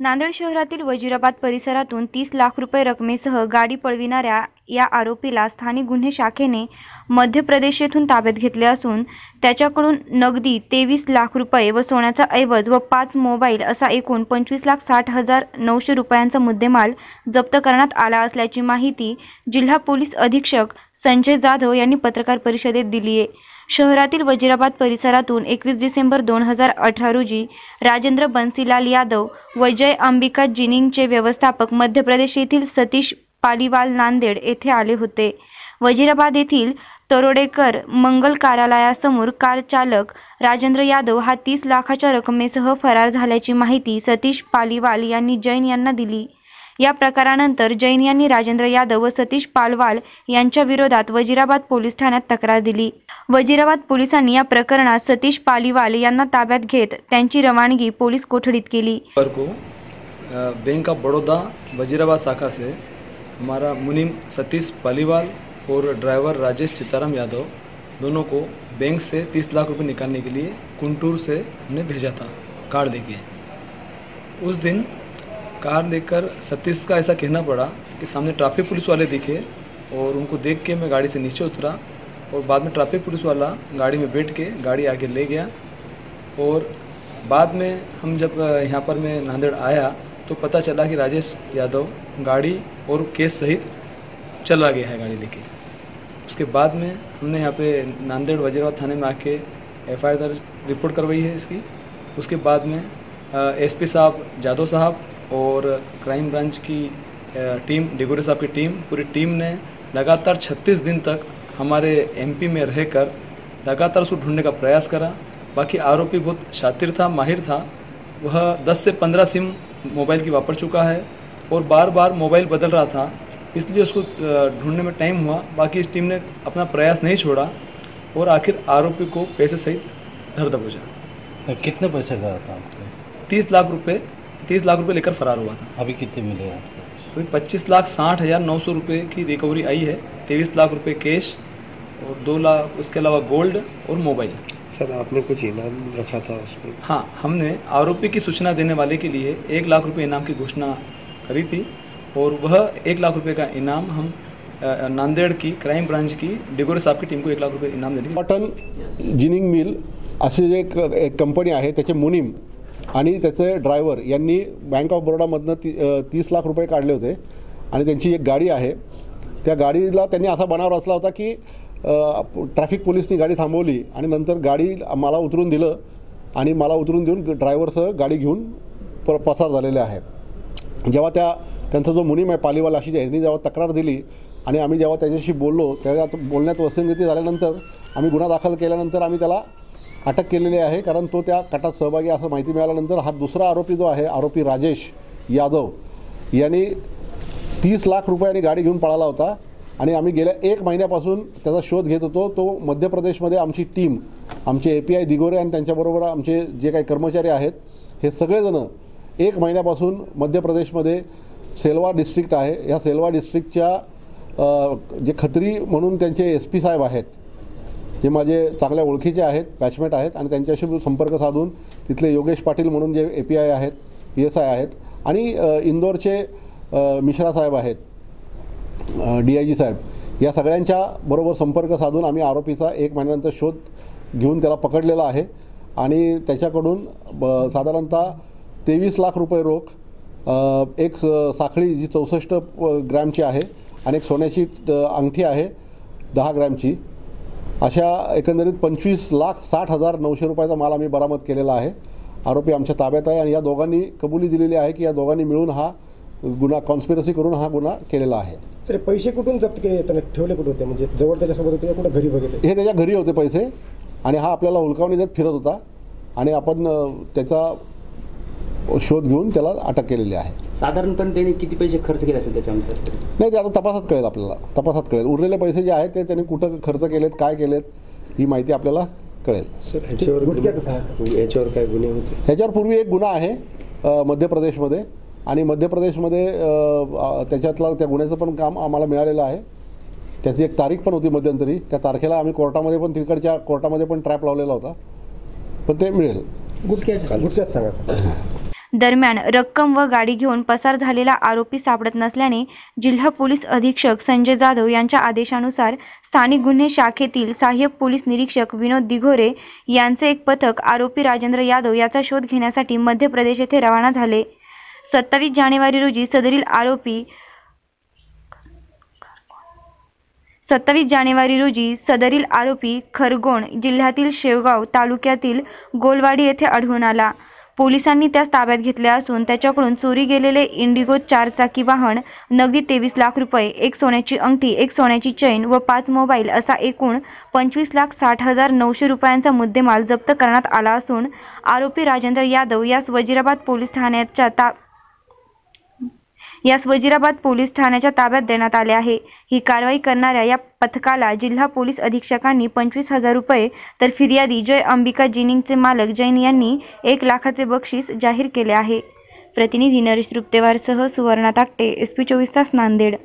नांदेड शहरातील वजिराबाद परिसरातून तीस लाख रुपये रकमेसह गाडी पळविणाऱ्या या आरोपीला स्थानिक गुन्हे शाखेने मध्य प्रदेश येथून ताब्यात घेतले असून त्याच्याकडून नगदी तेवीस लाख रुपये व सोन्याचा ऐवज व पाच मोबाईल असा एकूण पंचवीस लाख साठ हजार नऊशे रुपयांचा मुद्देमाल जप्त करण्यात आला असल्याची माहिती जिल्हा पोलीस अधीक्षक संजय जाधव यांनी पत्रकार परिषदेत दिली आहे शहरातील वजिराबाद परिसरातून एकवीस डिसेंबर दोन हजार अठरा रोजी राजेंद्र बन्सीलाल यादव व जय अंबिका जिनिंगचे व्यवस्थापक मध्य प्रदेश येथील सतीश पालीवाल नांदेड येथे आले होते. वजिराबाद येथील तरोडेकर मंगल कार्यालयासमोर कार चालक राजेंद्र यादव हा तीस लाखाच्या रकमेसह फरार झाल्याची माहिती सतीश पालीवाल यांनी जैन यांना दिली. या प्रकारानंतर जैन यांनी राजेंद्र यादव व सतीश पालवाल यांच्या विरोधात वजिराबाद पोलीस ठाण्यात तक्रार दिली. वजिराबाद पोलिसांनी या प्रकरणात सतीश पालीवाल यांना ताब्यात घेत त्यांची रवानगी पोलीस कोठडीत केली. बैंक ऑफ बड़ौदा वजीराबाद शाखा से हमारा मुनीम सतीश पालीवाल और ड्राइवर राजेश सीताराम यादव दोनों को बैंक से तीस लाख रुपए निकालने के लिए कुंटूर से हमने भेजा था कार्ड देके। उस दिन कार लेकर सतीश का ऐसा कहना पड़ा कि सामने ट्रैफ़िक पुलिस वाले दिखे और उनको देख के मैं गाड़ी से नीचे उतरा और बाद में ट्रैफ़िक पुलिस वाला गाड़ी में बैठ के गाड़ी आगे ले गया। और बाद में हम जब यहाँ पर मैं नांदेड़ आया तो पता चला कि राजेश यादव गाड़ी और केस सहित चला गया है गाड़ी लेके। उसके बाद में हमने यहाँ पे नांदेड़ वजीराबाद थाने में आके एफ़ आई दर्ज, रिपोर्ट करवाई है इसकी। उसके बाद में एसपी साहब जादव साहब और क्राइम ब्रांच की टीम डिगोरे साहब की टीम पूरी टीम ने लगातार 36 दिन तक हमारे एमपी में रहकर लगातार उसको ढूँढने का प्रयास करा। बाकी आरोपी बहुत शातिर था माहिर था। वह 10 से 15 सिम मोबाइल की वापर चुका है और बार बार मोबाइल बदल रहा था। इसलिए उसको ढूँढने में टाइम हुआ। बाकी इस टीम ने अपना प्रयास नहीं छोड़ा और आखिर आरोपी को पैसे सहित धर दबोचा। कितने पैसे का था? तीस लाख रुपए तीस लाख रुपए लेकर फरार हुआ था। अभी कितने मिले आपको? अभी पच्चीस लाख साठ हज़ार नौ सौ रुपये की रिकवरी आई है। तेईस लाख रुपए कैश और दो लाख उसके अलावा गोल्ड और मोबाइल सर आपने कुछ इनाम रखा था उसमें? हाँ हमने आरोपी की सूचना देने वाले के लिए एक लाख रुपए इनाम की घोषणा करी थी और वह एक लाख रुपए का इनाम हम नांदेड़ की क्राइम ब्रांच की डिगोरे साहब की टीम को एक लाख रुपए इनाम देने कॉटन जिनिंग मिल अशी एक एक कंपनी आहे त्याचे मुनीम आणि त्याचे ड्रायव्हर यांनी बँक ऑफ बरोडामधनं ती तीस लाख रुपये काढले होते. आणि त्यांची एक गाडी आहे. त्या गाडीला त्यांनी असा बनाव रचला होता की ट्रॅफिक पोलिसनी गाडी थांबवली आणि नंतर गाडी मला उतरून दिलं आणि मला उतरून देऊन ड्रायव्हरसह गाडी घेऊन प पसार झालेले आहे. जेव्हा त्या त्यांचा जो मुनीम आहे पालीवाला अशी यांनी जेव्हा तक्रार दिली आणि आम्ही जेव्हा त्याच्याशी बोललो तेव्हा बोलण्यात वसंगती झाल्यानंतर आम्ही गुन्हा दाखल केल्यानंतर आम्ही त्याला अटक केलेली आहे कारण तो त्या कटात सहभागी असं माहिती मिळाल्यानंतर हा दुसरा आरोपी जो आहे आरोपी राजेश यादव यांनी तीस लाख रुपयांनी गाडी घेऊन पळाला होता. आणि आम्ही गेल्या एक महिन्यापासून त्याचा शोध घेत होतो. तो मध्य प्रदेशमध्ये आमची टीम आमचे ए पी आय दिगोरे आणि त्यांच्याबरोबर आमचे जे काही कर्मचारी आहेत हे सगळेजणं एक महिन्यापासून मध्य प्रदेशमध्ये सेलवा डिस्ट्रिक्ट आहे. या सेलवा डिस्ट्रिक्टच्या जे खत्री म्हणून त्यांचे एस पी साहेब आहेत हे माझे चांगल्या ओळखीचे आहेत बॅचमेट आहेत आणि त्यांच्याशी संपर्क साधून तिथले योगेश पाटील म्हणून जे ए पी आय आहेत पी एस आय आहेत आणि इंदोरचे मिश्रा साहेब आहेत डी आय जी साहेब या सगळ्यांच्या बरोबर संपर्क साधून आम्ही आरोपीचा एक महिन्यानंतर शोध घेऊन त्याला पकडलेला आहे आणि त्याच्याकडून ब साधारणतः तेवीस लाख रुपये रोख एक साखळी जी चौसष्ट प- ग्रॅमची आहे आणि एक सोन्याची अंगठी आहे दहा ग्रॅमची. अशा एकंदरीत पंचवीस लाख साठ हजार नऊशे रुपयाचा माल आम्ही बरामद केलेला आहे. आरोपी आमच्या ताब्यात आहे आणि या दोघांनी कबुली दिलेली आहे की या दोघांनी मिळून हा गुन्हा कॉन्स्पिरसी करून हा गुन्हा केलेला आहे. सर पैसे कुठून जप्त केले? त्यांना ठेवले कुठे होते? म्हणजे जवळ त्याच्यासोबत होते कुठं घरी वगैरे? हे त्याच्या घरी होते पैसे आणि हा आपल्याला हुलकावणी देत फिरत होता आणि आपण त्याचा शोध घेऊन त्याला अटक केलेली आहे. साधारणपणे त्यांनी किती पैसे खर्च केले असेल त्याच्यानुसार? नाही ते आता तपासात कळेल आपल्याला. तपासात कळेल. उरलेले पैसे जे आहेत ते त्यांनी कुठं खर्च केलेत काय केलेत ही माहिती आपल्याला कळेल. सर ह्याच्यावर ह्याच्यावर काय गुन्हे होते? ह्याच्यावर पूर्वी एक गुन्हा आहे मध्य प्रदेशमध्ये. आणि मध्य प्रदेशमध्ये त्याच्यातला त्या गुन्ह्याचं पण काम आम्हाला मिळालेलं आहे. त्याची एक तारीख पण होती मध्यंतरी. त्या तारखेला आम्ही कोर्टामध्ये पण तिकडच्या कोर्टामध्ये पण ट्रॅप लावलेला होता. पण ते मिळेल. गुटख्याच सांगा सर दरम्यान रक्कम व गाडी घेऊन पसार झालेला आरोपी सापडत नसल्याने जिल्हा पोलीस अधीक्षक संजय जाधव यांच्या आदेशानुसार स्थानिक गुन्हे शाखेतील सहाय्यक पोलीस निरीक्षक विनोद दिघोरे यांचे एक पथक आरोपी राजेंद्र यादव याचा शोध घेण्यासाठी मध्य प्रदेश येथे रवाना झाले. सत्तावीस जानेवारी रोजी सदरील आरोपी सत्तावीस जानेवारी रोजी सदरील आरोपी खरगोण जिल्ह्यातील शेवगाव तालुक्यातील गोलवाडी येथे आढळून आला. पोलिसांनी त्यास ताब्यात घेतले असून त्याच्याकडून चोरी गेलेले इंडिगो चारचाकी वाहन नगदी तेवीस लाख रुपये एक सोन्याची अंगठी एक सोन्याची चैन व पाच मोबाईल असा एकूण पंचवीस लाख साठ हजार नऊशे रुपयांचा मुद्देमाल जप्त करण्यात आला असून आरोपी राजेंद्र यादव यास वजिराबाद पोलीस ठाण्याच्या ता यास वजिराबाद पोलीस ठाण्याच्या ताब्यात देण्यात आले आहे. ही कारवाई करणाऱ्या या पथकाला जिल्हा पोलीस अधीक्षकांनी पंचवीस हजार रुपये तर फिर्यादी जय अंबिका जिनिंगचे मालक जैन यांनी एक लाखाचे बक्षीस जाहीर केले आहे. प्रतिनिधी नरेश तृप्तेवारसह सुवर्णा ताकटे एस पी चोवीस तास नांदेड.